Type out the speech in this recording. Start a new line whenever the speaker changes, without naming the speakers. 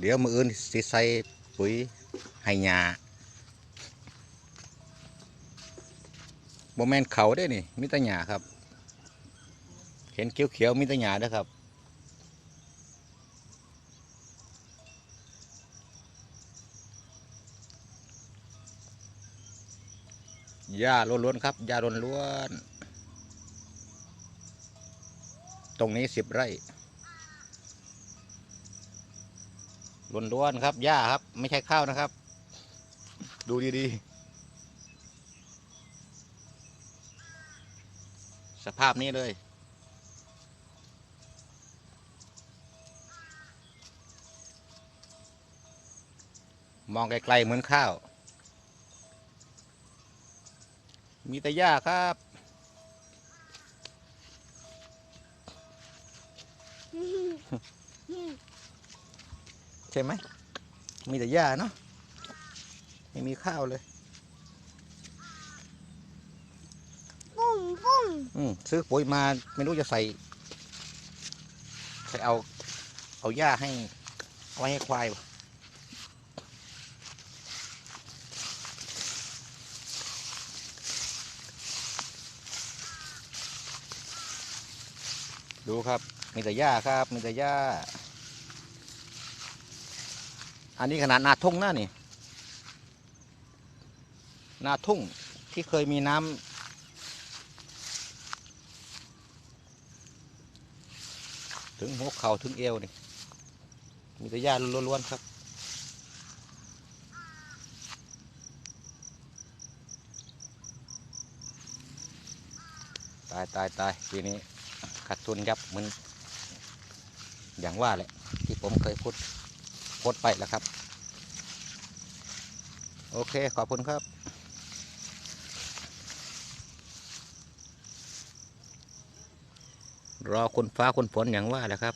เดี๋ยวมืออื่นสิใส่ปุ๋ยให้หญ้าบ่แม่นเขาได้นี่มีแต่หญ้าครับ เห็นเขียวๆมีแต่หญ้าด้อครับหญ้าล้วนๆครับหญ้าล้วนๆตรงนี้สิบไร่ ล้วนๆครับหญ้าครับ ไม่ใช่ข้าวนะครับ ดูดีๆ สภาพนี้เลยมองไกลๆเหมือนข้าว มีแต่หญ้าครับ ใช่ไหม มีแต่หญ้าเนาะไม่มีข้าวเลย
ปุ้มปุ้ม
อืมซื้อปุ๋ยมาไม่รู้จะใส่ ใส่เอา เอาหญ้าให้ เอาไว้ให้ควายวะดูครับ มีแต่หญ้าครับ มีแต่หญ้า อันนี้ขนาดนาทุ่งนะนี่ นาทุ่งที่เคยมีน้ำถึงหัวเข่าถึงเอวนี่ มีแต่หญ้าล้วนๆครับตายตายตายทีนี้ขาดทุนยับเหมือนอย่างว่าแหละที่ผมเคยพูด โพสไปแล้วครับ โอเค ขอบคุณครับรอคนฟ้าคนฝนอย่างว่าแหละครับ